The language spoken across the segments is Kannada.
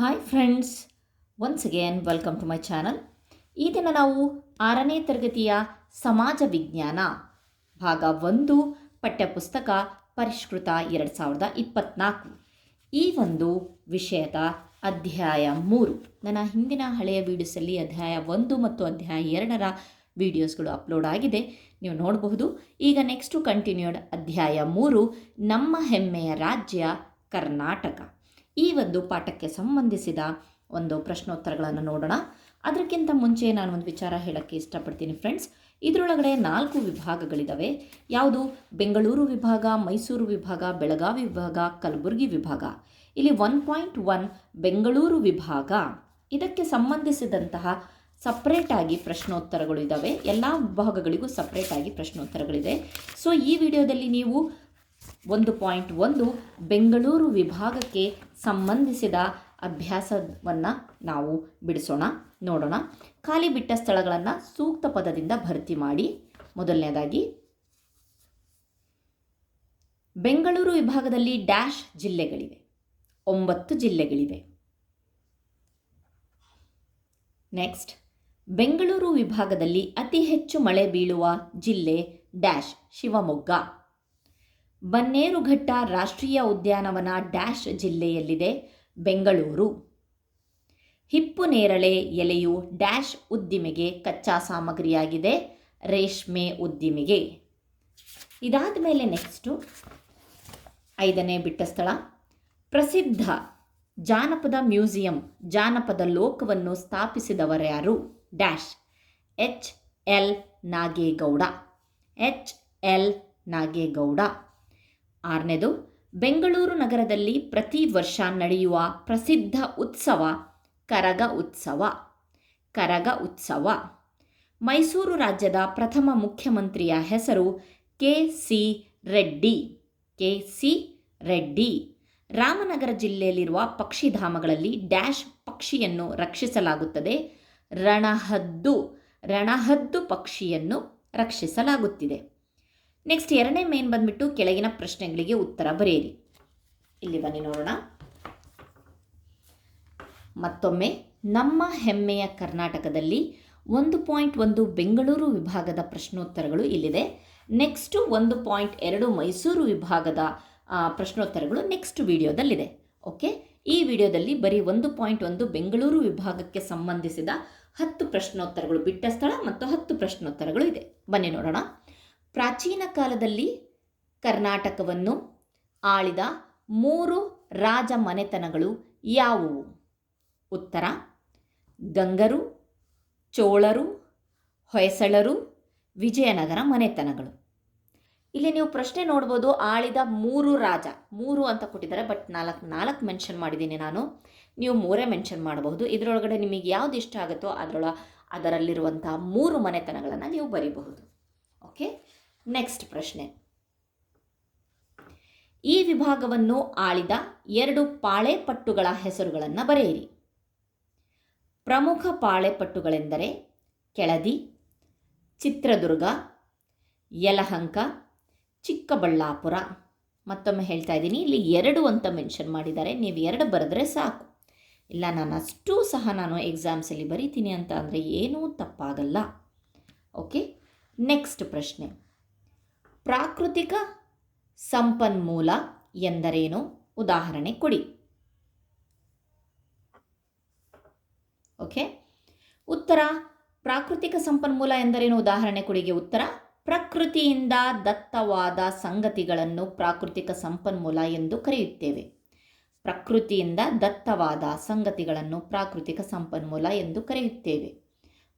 Hi friends once again welcome to my channel ಈ ದಿನ ನಾವು ಆರನೇ ತರಗತಿಯ ಸಮಾಜ ವಿಜ್ಞಾನ, ಭಾಗ ಒಂದು, ಪಠ್ಯಪುಸ್ತಕ ಪರಿಷ್ಕೃತ ಎರಡು ಸಾವಿರದ ಇಪ್ಪತ್ತ್ನಾಲ್ಕು ಈ ಒಂದು ವಿಷಯದ ಅಧ್ಯಾಯ ಮೂರು. ನನ್ನ ಹಿಂದಿನ ಹಳೆಯ ವೀಡಿಯೋಸಲ್ಲಿ ಅಧ್ಯಾಯ ಒಂದು ಮತ್ತು ಅಧ್ಯಾಯ ಎರಡರ ವಿಡಿಯೋಸ್ಗಳು ಅಪ್ಲೋಡ್ ಆಗಿದೆ. ನೀವು ನೋಡಬಹುದು. ಈಗ ನೆಕ್ಸ್ಟು ಕಂಟಿನ್ಯೂಡ್ ಅಧ್ಯಾಯ ಮೂರು, ನಮ್ಮ ಹೆಮ್ಮೆಯ ರಾಜ್ಯ ಕರ್ನಾಟಕ. ಈ ಒಂದು ಪಾಠಕ್ಕೆ ಸಂಬಂಧಿಸಿದ ಒಂದು ಪ್ರಶ್ನೋತ್ತರಗಳನ್ನು ನೋಡೋಣ. ಅದಕ್ಕಿಂತ ಮುಂಚೆ ನಾನು ಒಂದು ವಿಚಾರ ಹೇಳೋಕ್ಕೆ ಇಷ್ಟಪಡ್ತೀನಿ ಫ್ರೆಂಡ್ಸ್ ಇದರೊಳಗಡೆ ನಾಲ್ಕು ವಿಭಾಗಗಳಿದ್ದಾವೆ ಯಾವುದು? ಬೆಂಗಳೂರು ವಿಭಾಗ, ಮೈಸೂರು ವಿಭಾಗ, ಬೆಳಗಾವಿ ವಿಭಾಗ, ಕಲಬುರಗಿ ವಿಭಾಗ. ಇಲ್ಲಿ ಒನ್ ಪಾಯಿಂಟ್ ಒನ್ ಬೆಂಗಳೂರು ವಿಭಾಗ. ಇದಕ್ಕೆ ಸಂಬಂಧಿಸಿದಂತಹ ಸಪ್ರೇಟಾಗಿ ಪ್ರಶ್ನೋತ್ತರಗಳು ಇದ್ದಾವೆ ಎಲ್ಲ ವಿಭಾಗಗಳಿಗೂ ಸಪ್ರೇಟಾಗಿ ಪ್ರಶ್ನೋತ್ತರಗಳಿದೆ. ಸೊ ಈ ವಿಡಿಯೋದಲ್ಲಿ ನೀವು ಒಂದು ಪಾಯಿಂಟ್ ಒಂದು ಬೆಂಗಳೂರು ವಿಭಾಗಕ್ಕೆ ಸಂಬಂಧಿಸಿದ ಅಭ್ಯಾಸವನ್ನು ನಾವು ಬಿಡಿಸೋಣ, ನೋಡೋಣ. ಖಾಲಿ ಬಿಟ್ಟ ಸ್ಥಳಗಳನ್ನು ಸೂಕ್ತ ಪದದಿಂದ ಭರ್ತಿ ಮಾಡಿ. ಮೊದಲನೇದಾಗಿ, ಬೆಂಗಳೂರು ವಿಭಾಗದಲ್ಲಿ ಡ್ಯಾಶ್ ಜಿಲ್ಲೆಗಳಿವೆ. ಒಂಬತ್ತು ಜಿಲ್ಲೆಗಳಿವೆ. ನೆಕ್ಸ್ಟ್, ಬೆಂಗಳೂರು ವಿಭಾಗದಲ್ಲಿ ಅತಿ ಹೆಚ್ಚು ಮಳೆ ಬೀಳುವ ಜಿಲ್ಲೆ ಡ್ಯಾಶ್ ಶಿವಮೊಗ್ಗ. ಬನ್ನೇರುಘಟ್ಟ ರಾಷ್ಟ್ರೀಯ ಉದ್ಯಾನವನ ಡ್ಯಾಶ್ ಜಿಲ್ಲೆಯಲ್ಲಿದೆ, ಬೆಂಗಳೂರು. ಹಿಪ್ಪು ನೇರಳೆ ಎಲೆಯು ಡ್ಯಾಶ್ ಉದ್ದಿಮೆಗೆ ಕಚ್ಚಾ ಸಾಮಗ್ರಿಯಾಗಿದೆ, ರೇಷ್ಮೆ ಉದ್ದಿಮೆಗೆ. ಇದಾದ ಮೇಲೆ ನೆಕ್ಸ್ಟು, ಐದನೇ ಬಿಟ್ಟ ಸ್ಥಳ. ಪ್ರಸಿದ್ಧ ಜಾನಪದ ಮ್ಯೂಸಿಯಂ, ಜಾನಪದ ಲೋಕವನ್ನು ಸ್ಥಾಪಿಸಿದವರ್ಯಾರು dash H L Nagegowda. H L Nagegowda. ಆರನೇದು, ಬೆಂಗಳೂರು ನಗರದಲ್ಲಿ ಪ್ರತಿ ವರ್ಷ ನಡೆಯುವ ಪ್ರಸಿದ್ಧ ಉತ್ಸವ ಕರಗ ಉತ್ಸವ. ಕರಗ ಉತ್ಸವ. ಮೈಸೂರು ರಾಜ್ಯದ ಪ್ರಥಮ ಮುಖ್ಯಮಂತ್ರಿಯ ಹೆಸರು K C Reddy. K C Reddy. Ramanagara ಜಿಲ್ಲೆಯಲ್ಲಿರುವ ಪಕ್ಷಿಧಾಮಗಳಲ್ಲಿ ಡ್ಯಾಶ್ ಪಕ್ಷಿಯನ್ನು ರಕ್ಷಿಸಲಾಗುತ್ತದೆ. ರಣಹದ್ದು. ರಣಹದ್ದು ಪಕ್ಷಿಯನ್ನು ರಕ್ಷಿಸಲಾಗುತ್ತಿದೆ. ನೆಕ್ಸ್ಟ್ ಎರಡನೇ ಮೇನ್ ಬಂದ್ಬಿಟ್ಟು ಕೆಳಗಿನ ಪ್ರಶ್ನೆಗಳಿಗೆ ಉತ್ತರ ಬರೆಯಿರಿ. ಇಲ್ಲಿ ಬನ್ನಿ ನೋಡೋಣ. ಮತ್ತೊಮ್ಮೆ, ನಮ್ಮ ಹೆಮ್ಮೆಯ ಕರ್ನಾಟಕದಲ್ಲಿ ಒಂದು ಪಾಯಿಂಟ್ ಒಂದು ಬೆಂಗಳೂರು ವಿಭಾಗದ ಪ್ರಶ್ನೋತ್ತರಗಳು ಇಲ್ಲಿದೆ. ನೆಕ್ಸ್ಟು ಒಂದು ಪಾಯಿಂಟ್ ಎರಡು ಮೈಸೂರು ವಿಭಾಗದ ಪ್ರಶ್ನೋತ್ತರಗಳು ನೆಕ್ಸ್ಟ್ ವಿಡಿಯೋದಲ್ಲಿದೆ. ಓಕೆ ಈ ವಿಡಿಯೋದಲ್ಲಿ ಬರೀ ಒಂದು ಪಾಯಿಂಟ್ ಒಂದು ಬೆಂಗಳೂರು ವಿಭಾಗಕ್ಕೆ ಸಂಬಂಧಿಸಿದ ಹತ್ತು ಪ್ರಶ್ನೋತ್ತರಗಳು ಬಿಟ್ಟ ಸ್ಥಳ ಮತ್ತು ಹತ್ತು ಪ್ರಶ್ನೋತ್ತರಗಳು ಇದೆ. ಬನ್ನಿ ನೋಡೋಣ. ಪ್ರಾಚೀನ ಕಾಲದಲ್ಲಿ ಕರ್ನಾಟಕವನ್ನು ಆಳಿದ ಮೂರು ರಾಜ ಮನೆತನಗಳು ಯಾವುವು? ಉತ್ತರ, ಗಂಗರು, ಚೋಳರು, ಹೊಯ್ಸಳರು, ವಿಜಯನಗರ ಮನೆತನಗಳು. ಇಲ್ಲಿ ನೀವು ಪ್ರಶ್ನೆ ನೋಡ್ಬೋದು, ಆಳಿದ ಮೂರು ರಾಜ. ಮೂರು ಅಂತ ಕೊಟ್ಟಿದ್ದಾರೆ ಬಟ್ ನಾಲ್ಕು ನಾಲ್ಕು ಮೆನ್ಷನ್ ಮಾಡಿದ್ದೀನಿ ನಾನು. ನೀವು ಮೂರೇ ಮೆನ್ಷನ್ ಮಾಡಬಹುದು. ಇದರೊಳಗಡೆ ನಿಮಗೆ ಯಾವ್ದು ಇಷ್ಟ ಆಗುತ್ತೋ ಅದರೊಳ, ಅದರಲ್ಲಿರುವಂತಹ ಮೂರು ಮನೆತನಗಳನ್ನು ನೀವು ಬರೀಬಹುದು. ಓಕೆ ನೆಕ್ಸ್ಟ್ ಪ್ರಶ್ನೆ. ಈ ವಿಭಾಗವನ್ನು ಆಳಿದ ಎರಡು ಪಾಳೆಪಟ್ಟುಗಳ ಹೆಸರುಗಳನ್ನು ಬರೆಯಿರಿ. ಪ್ರಮುಖ ಪಾಳೆಪಟ್ಟುಗಳೆಂದರೆ ಕೆಳದಿ, ಚಿತ್ರದುರ್ಗ, ಯಲಹಂಕ, ಚಿಕ್ಕಬಳ್ಳಾಪುರ. ಮತ್ತೊಮ್ಮೆ ಹೇಳ್ತಾ ಇದ್ದೀನಿ, ಇಲ್ಲಿ ಎರಡು ಅಂತ ಮೆನ್ಷನ್ ಮಾಡಿದ್ದಾರೆ, ನೀವು ಎರಡು ಬರೆದ್ರೆ ಸಾಕು. ಇಲ್ಲ, ನಾನು ಅಷ್ಟು ಸಹ ನಾನು ಎಕ್ಸಾಮ್ಸಲ್ಲಿ ಬರೀತೀನಿ ಅಂತ ಅಂದರೆ ಏನೂ ತಪ್ಪಾಗಲ್ಲ. ಓಕೆ ನೆಕ್ಸ್ಟ್ ಪ್ರಶ್ನೆ. ಪ್ರಾಕೃತಿಕ ಸಂಪನ್ಮೂಲ ಎಂದರೇನು? ಉದಾಹರಣೆ ಕೊಡಿ. ಓಕೆ. ಉತ್ತರ, ಪ್ರಾಕೃತಿಕ ಸಂಪನ್ಮೂಲ ಎಂದರೇನು? ಉದಾಹರಣೆ ಕೊಡಿಗೆ ಉತ್ತರ. ಪ್ರಕೃತಿಯಿಂದ ದತ್ತವಾದ ಸಂಗತಿಗಳನ್ನು ಪ್ರಾಕೃತಿಕ ಸಂಪನ್ಮೂಲ ಎಂದು ಕರೆಯುತ್ತೇವೆ. ಪ್ರಕೃತಿಯಿಂದ ದತ್ತವಾದ ಸಂಗತಿಗಳನ್ನು ಪ್ರಾಕೃತಿಕ ಸಂಪನ್ಮೂಲ ಎಂದು ಕರೆಯುತ್ತೇವೆ.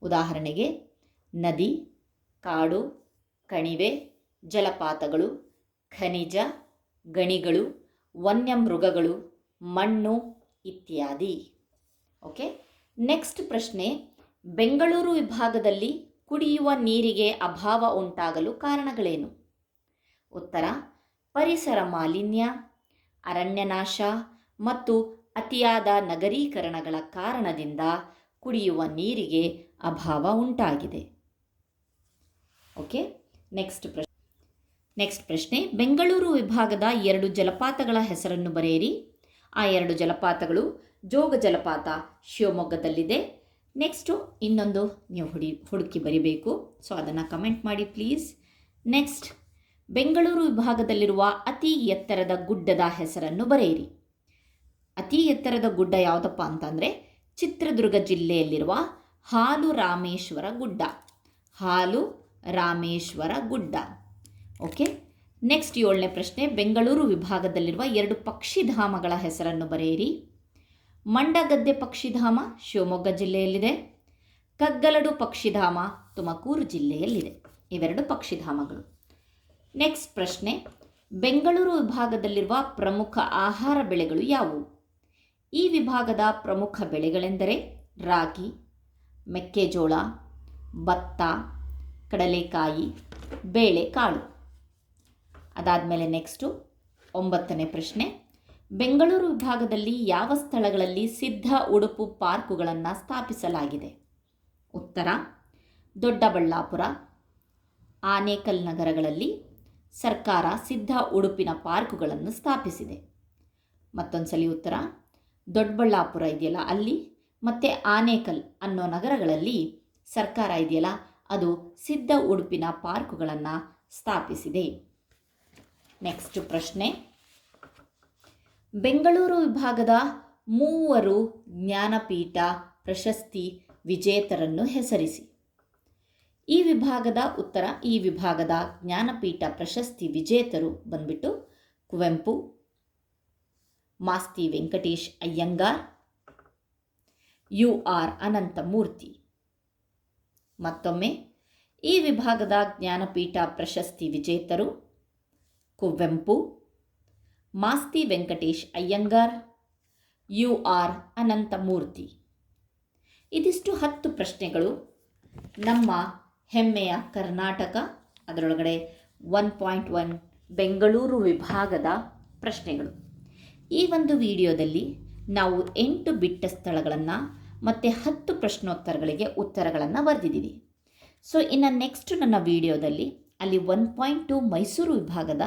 ಉದಾಹರಣೆಗೆ, ನದಿ, ಕಾಡು, ಕಣಿವೆ ಜಲಪಾತಗಳು, ಖನಿಜ, ಗಣಿಗಳು, ವನ್ಯಮೃಗಗಳು, ಮಣ್ಣು ಇತ್ಯಾದಿ. ಓಕೆ? ನೆಕ್ಸ್ಟ್ ಪ್ರಶ್ನೆ, ಬೆಂಗಳೂರು ವಿಭಾಗದಲ್ಲಿ ಕುಡಿಯುವ ನೀರಿಗೆ ಅಭಾವ ಉಂಟಾಗಲು ಕಾರಣಗಳೇನು? ಉತ್ತರ, ಪರಿಸರ ಮಾಲಿನ್ಯ, ಅರಣ್ಯನಾಶ ಮತ್ತು ಅತಿಯಾದ ನಗರೀಕರಣಗಳ ಕಾರಣದಿಂದ ಕುಡಿಯುವ ನೀರಿಗೆ ಅಭಾವ ಉಂಟಾಗಿದೆ. ಓಕೆ? ನೆಕ್ಸ್ಟ್ ಪ್ರಶ್ನೆ. ನೆಕ್ಸ್ಟ್ ಪ್ರಶ್ನೆ, ಬೆಂಗಳೂರು ವಿಭಾಗದ ಎರಡು ಜಲಪಾತಗಳ ಹೆಸರನ್ನು ಬರೆಯಿರಿ. ಆ ಎರಡು ಜಲಪಾತಗಳು ಜೋಗ ಜಲಪಾತ, ಶಿವಮೊಗ್ಗದಲ್ಲಿದೆ. ನೆಕ್ಸ್ಟು ಇನ್ನೊಂದು ನೀವು ಹುಡಿ, ಹುಡುಕಿ ಬರಿಬೇಕು. ಸೊ ಅದನ್ನು ಕಮೆಂಟ್ ಮಾಡಿ ಪ್ಲೀಸ್ ನೆಕ್ಸ್ಟ್ ಬೆಂಗಳೂರು ವಿಭಾಗದಲ್ಲಿರುವ ಅತಿ ಎತ್ತರದ ಗುಡ್ಡದ ಹೆಸರನ್ನು ಬರೆಯಿರಿ. ಅತಿ ಎತ್ತರದ ಗುಡ್ಡ ಯಾವುದಪ್ಪ ಅಂತಂದರೆ, ಚಿತ್ರದುರ್ಗ ಜಿಲ್ಲೆಯಲ್ಲಿರುವ ಹಾಲು ರಾಮೇಶ್ವರ ಗುಡ್ಡ. ಹಾಲು ರಾಮೇಶ್ವರ ಗುಡ್ಡ. ಓಕೆ ನೆಕ್ಸ್ಟ್ ಏಳನೇ ಪ್ರಶ್ನೆ, ಬೆಂಗಳೂರು ವಿಭಾಗದಲ್ಲಿರುವ ಎರಡು ಪಕ್ಷಿಧಾಮಗಳ ಹೆಸರನ್ನು ಬರೆಯಿರಿ. ಮಂಡಗದ್ದೆ ಪಕ್ಷಿಧಾಮ ಶಿವಮೊಗ್ಗ ಜಿಲ್ಲೆಯಲ್ಲಿದೆ. ಕಗ್ಗಲಡು ಪಕ್ಷಿಧಾಮ ತುಮಕೂರು ಜಿಲ್ಲೆಯಲ್ಲಿದೆ. ಇವೆರಡು ಪಕ್ಷಿಧಾಮಗಳು. ನೆಕ್ಸ್ಟ್ ಪ್ರಶ್ನೆ, ಬೆಂಗಳೂರು ವಿಭಾಗದಲ್ಲಿರುವ ಪ್ರಮುಖ ಆಹಾರ ಬೆಳೆಗಳು ಯಾವುವು? ಈ ವಿಭಾಗದ ಪ್ರಮುಖ ಬೆಳೆಗಳೆಂದರೆ ರಾಗಿ, ಮೆಕ್ಕೆಜೋಳ, ಭತ್ತ, ಕಡಲೆಕಾಯಿ, ಬೇಳೆಕಾಳು. ಅದಾದಮೇಲೆ ನೆಕ್ಸ್ಟು ಒಂಬತ್ತನೇ ಪ್ರಶ್ನೆ. ಬೆಂಗಳೂರು ವಿಭಾಗದಲ್ಲಿ ಯಾವ ಸ್ಥಳಗಳಲ್ಲಿ ಸಿದ್ಧ ಉಡುಪು ಪಾರ್ಕುಗಳನ್ನು ಸ್ಥಾಪಿಸಲಾಗಿದೆ? ಉತ್ತರ, ದೊಡ್ಡಬಳ್ಳಾಪುರ, ಆನೇಕಲ್ ನಗರಗಳಲ್ಲಿ ಸರ್ಕಾರ ಸಿದ್ಧ ಉಡುಪಿನ ಪಾರ್ಕುಗಳನ್ನು ಸ್ಥಾಪಿಸಿದೆ. ಮತ್ತೊಂದು ಸಲ ಉತ್ತರ, ದೊಡ್ಡಬಳ್ಳಾಪುರ ಇದೆಯಲ್ಲ ಅಲ್ಲಿ, ಮತ್ತು ಆನೇಕಲ್ ಅನ್ನೋ ನಗರಗಳಲ್ಲಿ ಸರ್ಕಾರ ಇದೆಯಲ್ಲ, ಅದು ಸಿದ್ಧ ಉಡುಪಿನ ಪಾರ್ಕುಗಳನ್ನು ಸ್ಥಾಪಿಸಿದೆ. ನೆಕ್ಸ್ಟ್ ಪ್ರಶ್ನೆ. ಬೆಂಗಳೂರು ವಿಭಾಗದ ಮೂವರು ಜ್ಞಾನಪೀಠ ಪ್ರಶಸ್ತಿ ವಿಜೇತರನ್ನು ಹೆಸರಿಸಿ. ಈ ವಿಭಾಗದ ಉತ್ತರ, ಈ ವಿಭಾಗದ ಜ್ಞಾನಪೀಠ ಪ್ರಶಸ್ತಿ ವಿಜೇತರು ಬಂದ್ಬಿಟ್ಟು ಕುವೆಂಪು, ಮಾಸ್ತಿ ವೆಂಕಟೇಶ್ ಅಯ್ಯಂಗಾರ್ ಯು ಆರ್ ಅನಂತಮೂರ್ತಿ. ಮತ್ತೊಮ್ಮೆ, ಈ ವಿಭಾಗದ ಜ್ಞಾನಪೀಠ ಪ್ರಶಸ್ತಿ ವಿಜೇತರು ಕುವೆಂಪು, ಮಾಸ್ತಿ ವೆಂಕಟೇಶ್ ಅಯ್ಯಂಗಾರ್, ಯು ಆರ್ ಅನಂತಮೂರ್ತಿ. ಇದಿಷ್ಟು ಹತ್ತು ಪ್ರಶ್ನೆಗಳು. ನಮ್ಮ ಹೆಮ್ಮೆಯ ಕರ್ನಾಟಕ, ಅದರೊಳಗಡೆ ಒನ್ ಪಾಯಿಂಟ್ ಒನ್ ಬೆಂಗಳೂರು ವಿಭಾಗದ ಪ್ರಶ್ನೆಗಳು. ಈ ಒಂದು ವಿಡಿಯೋದಲ್ಲಿ ನಾವು ಎಂಟು ಬಿಟ್ಟ ಸ್ಥಳಗಳನ್ನು ಮತ್ತು ಹತ್ತು ಪ್ರಶ್ನೋತ್ತರಗಳಿಗೆ ಉತ್ತರಗಳನ್ನು ಬರೆದಿದ್ದೀವಿ. ಸೊ ಇನ್ನು ನೆಕ್ಸ್ಟ್ ನನ್ನ ವಿಡಿಯೋದಲ್ಲಿ ಅಲ್ಲಿ ಒನ್ ಪಾಯಿಂಟ್ ಟು ಮೈಸೂರು ವಿಭಾಗದ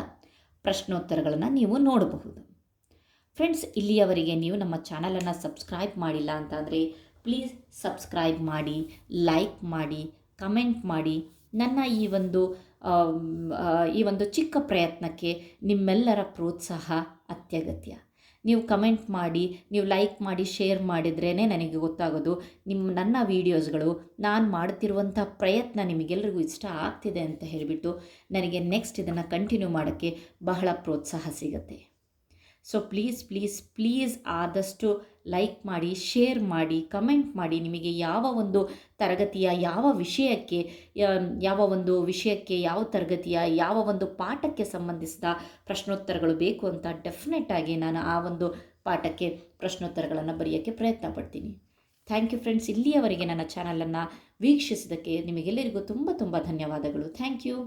ಪ್ರಶ್ನೋತ್ತರಗಳನ್ನು ನೀವು ನೋಡಬಹುದು. ಫ್ರೆಂಡ್ಸ್ ಇಲ್ಲಿಯವರೆಗೆ ನೀವು ನಮ್ಮ ಚಾನಲನ್ನು ಸಬ್ಸ್ಕ್ರೈಬ್ ಮಾಡಿಲ್ಲ ಅಂತಂದರೆ ಪ್ಲೀಸ್ ಸಬ್ಸ್ಕ್ರೈಬ್ ಮಾಡಿ ಲೈಕ್ ಮಾಡಿ ಕಮೆಂಟ್ ಮಾಡಿ. ನನ್ನ ಈ ಒಂದು ಈ ಒಂದು ಚಿಕ್ಕ ಪ್ರಯತ್ನಕ್ಕೆ ನಿಮ್ಮೆಲ್ಲರ ಪ್ರೋತ್ಸಾಹ ಅತ್ಯಗತ್ಯ. ನೀವು ಕಮೆಂಟ್ ಮಾಡಿ, ನೀವು ಲೈಕ್ ಮಾಡಿ ಶೇರ್ ಮಾಡಿದ್ರೇ ನನಗೆ ಗೊತ್ತಾಗೋದು. ನಿಮ್ಮ ನನ್ನ ವೀಡಿಯೋಸ್ಗಳು ನಾನು ಮಾಡ್ತಿರುವಂಥ ಪ್ರಯತ್ನ ನಿಮಗೆಲ್ಲರಿಗೂ ಇಷ್ಟ ಆಗ್ತಿದೆ ಅಂತ ಹೇಳಿಬಿಟ್ಟು ನನಗೆ ನೆಕ್ಸ್ಟ್ ಇದನ್ನು ಕಂಟಿನ್ಯೂ ಮಾಡೋಕ್ಕೆ ಬಹಳ ಪ್ರೋತ್ಸಾಹ ಸಿಗುತ್ತೆ. ಸೊ ಪ್ಲೀಸ್ ಪ್ಲೀಸ್ ಪ್ಲೀಸ್ ಆದಷ್ಟು ಲೈಕ್ ಮಾಡಿ ಶೇರ್ ಮಾಡಿ ಕಮೆಂಟ್ ಮಾಡಿ ನಿಮಗೆ ಯಾವ ಒಂದು ತರಗತಿಯ, ಯಾವ ವಿಷಯಕ್ಕೆ ಯಾವ ಒಂದು ವಿಷಯಕ್ಕೆ, ಯಾವ ತರಗತಿಯ, ಯಾವ ಒಂದು ಪಾಠಕ್ಕೆ ಸಂಬಂಧಿಸಿದ ಪ್ರಶ್ನೋತ್ತರಗಳು ಬೇಕು ಅಂತ ಡೆಫಿನೆಟ್ ಆಗಿ ನಾನು ಆ ಒಂದು ಪಾಠಕ್ಕೆ ಪ್ರಶ್ನೋತ್ತರಗಳನ್ನು ಬರೆಯೋಕ್ಕೆ ಪ್ರಯತ್ನ ಪಡ್ತೀನಿ. ಥ್ಯಾಂಕ್ ಯು ಫ್ರೆಂಡ್ಸ್ ಇಲ್ಲಿಯವರೆಗೆ ನನ್ನ ಚಾನಲನ್ನು ವೀಕ್ಷಿಸಿದ್ದಕ್ಕೆ ನಿಮಗೆಲ್ಲರಿಗೂ ತುಂಬ ತುಂಬ ಧನ್ಯವಾದಗಳು. Thank you